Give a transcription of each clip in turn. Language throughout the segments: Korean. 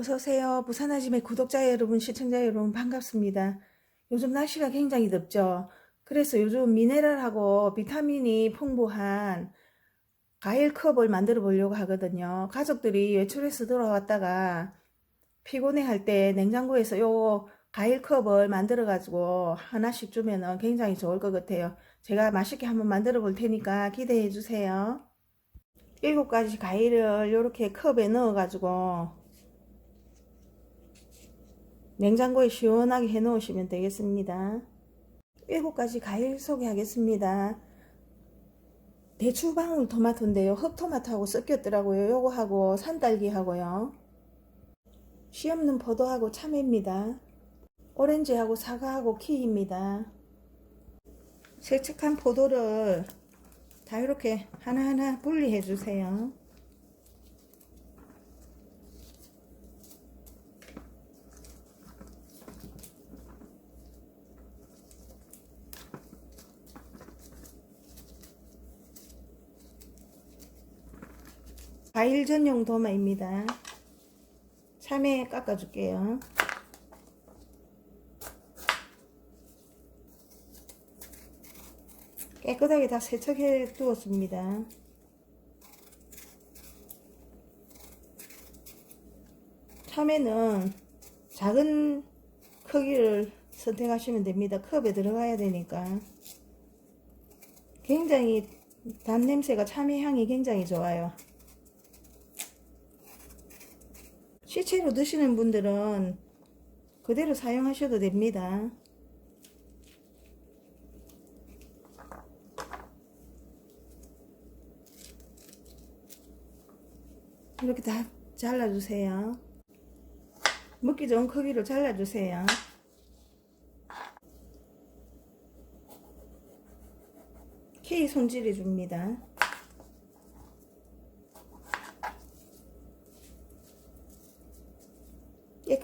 어서오세요. 부산아짐의 구독자 여러분, 시청자 여러분, 반갑습니다. 요즘 날씨가 굉장히 덥죠. 그래서 요즘 미네랄하고 비타민이 풍부한 과일 컵을 만들어 보려고 하거든요. 가족들이 외출해서 돌아왔다가 피곤해 할 때 냉장고에서 요 과일 컵을 만들어 가지고 하나씩 주면은 굉장히 좋을 것 같아요. 제가 맛있게 한번 만들어 볼 테니까 기대해 주세요. 일곱 가지 과일을 이렇게 컵에 넣어 가지고 냉장고에 시원하게 해 놓으시면 되겠습니다. 일곱 가지 과일 소개하겠습니다. 대추방울 토마토인데요. 흑토마토하고 섞였더라고요. 요거하고 산딸기하고요. 씨 없는 포도하고 참외입니다. 오렌지하고 사과하고 키입니다. 세척한 포도를 다 이렇게 하나하나 분리해 주세요. 과일 전용 도마입니다. 참외 깎아줄게요. 깨끗하게 다 세척해 두었습니다. 참외는 작은 크기를 선택하시면 됩니다. 컵에 들어가야 되니까. 굉장히 단 냄새가 참외 향이 굉장히 좋아요. 시체로 드시는 분들은 그대로 사용하셔도 됩니다. 이렇게 다 잘라주세요. 먹기 좋은 크기로 잘라주세요. K 손질해 줍니다.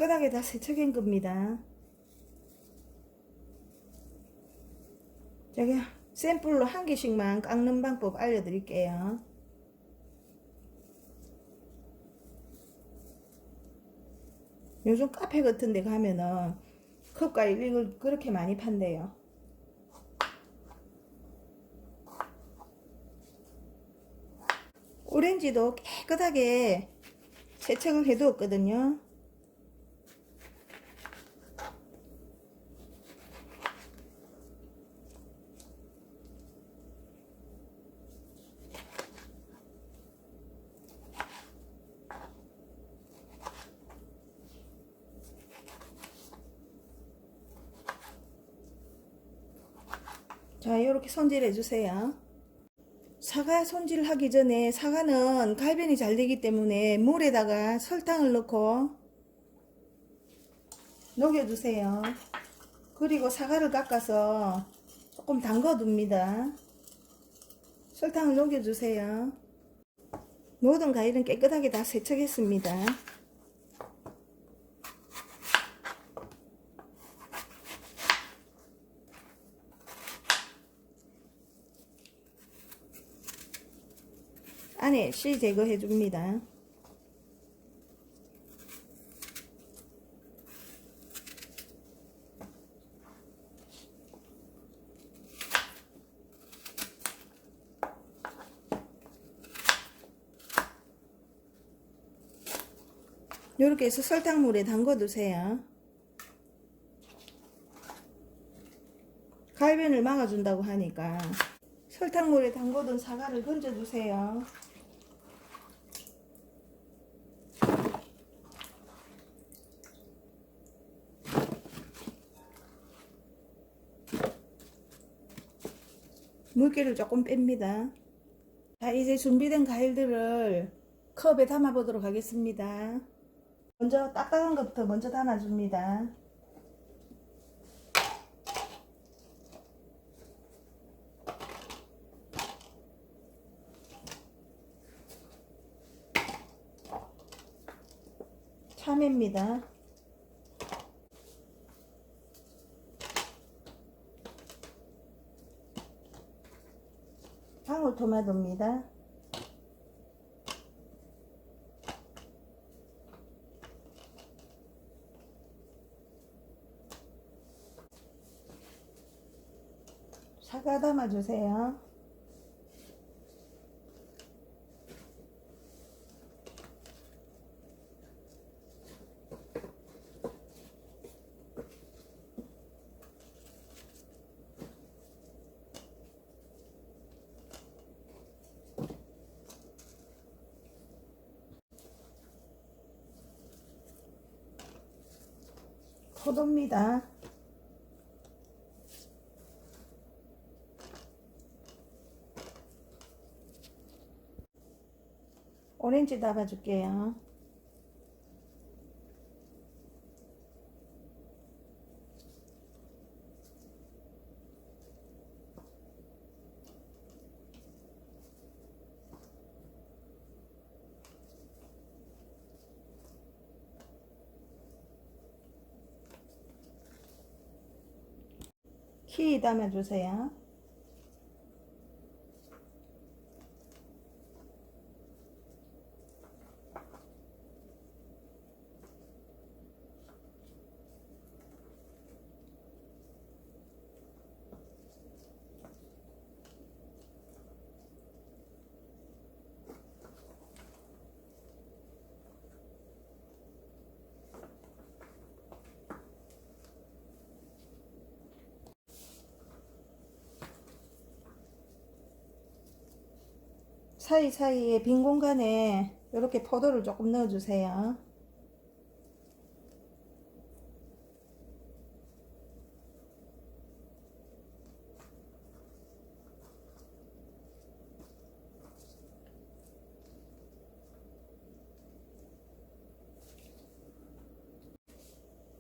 깨끗하게 다 세척한 겁니다. 제가 샘플로 한 개씩만 깎는 방법 알려드릴게요. 요즘 카페 같은 데 가면은 컵과일 이걸 그렇게 많이 판대요. 오렌지도 깨끗하게 세척을 해두었거든요. 자, 이렇게 손질해 주세요. 사과 손질하기 전에 사과는 갈변이 잘 되기 때문에 물에다가 설탕을 넣고 녹여주세요. 그리고 사과를 깎아서 조금 담궈 둡니다. 설탕을 녹여주세요. 모든 과일은 깨끗하게 다 세척했습니다. 안에 씨 제거해 줍니다. 이렇게 해서 설탕물에 담궈 두세요. 갈변을 막아준다고 하니까 설탕물에 담궈둔 사과를 건져 주세요. 물기를 조금 뺍니다. 자, 이제 준비된 과일들을 컵에 담아 보도록 하겠습니다. 먼저 딱딱한 것부터 먼저 담아줍니다. 참외입니다. 방울토마토입니다. 사과 담아주세요. 포도입니다. 오렌지 담아줄게요. 키 담아주세요. 사이사이에 빈 공간에 이렇게 포도를 조금 넣어주세요.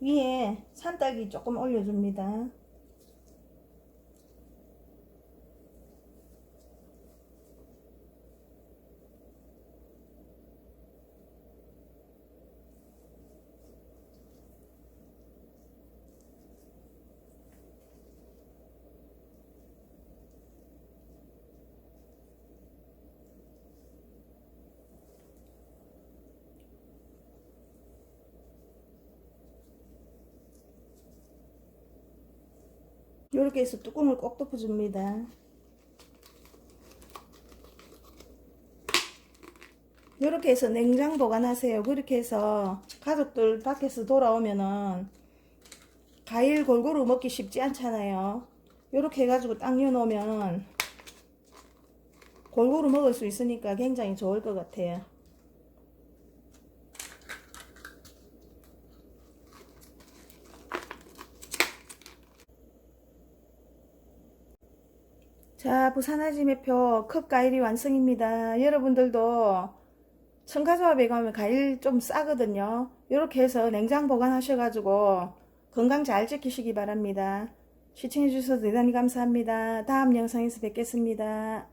위에 산딸기 조금 올려줍니다. 이렇게 해서 뚜껑을 꼭 덮어줍니다. 이렇게 해서 냉장 보관하세요. 그렇게 해서 가족들 밖에서 돌아오면은 과일 골고루 먹기 쉽지 않잖아요. 이렇게 해가지고 딱 넣어놓으면 골고루 먹을 수 있으니까 굉장히 좋을 것 같아요. 자, 부산아지 매표 컵 과일이 완성입니다. 여러분들도 청가조합에 가면 과일 좀 싸거든요. 이렇게 해서 냉장 보관하셔 가지고 건강 잘 지키시기 바랍니다. 시청해주셔서 대단히 감사합니다. 다음 영상에서 뵙겠습니다.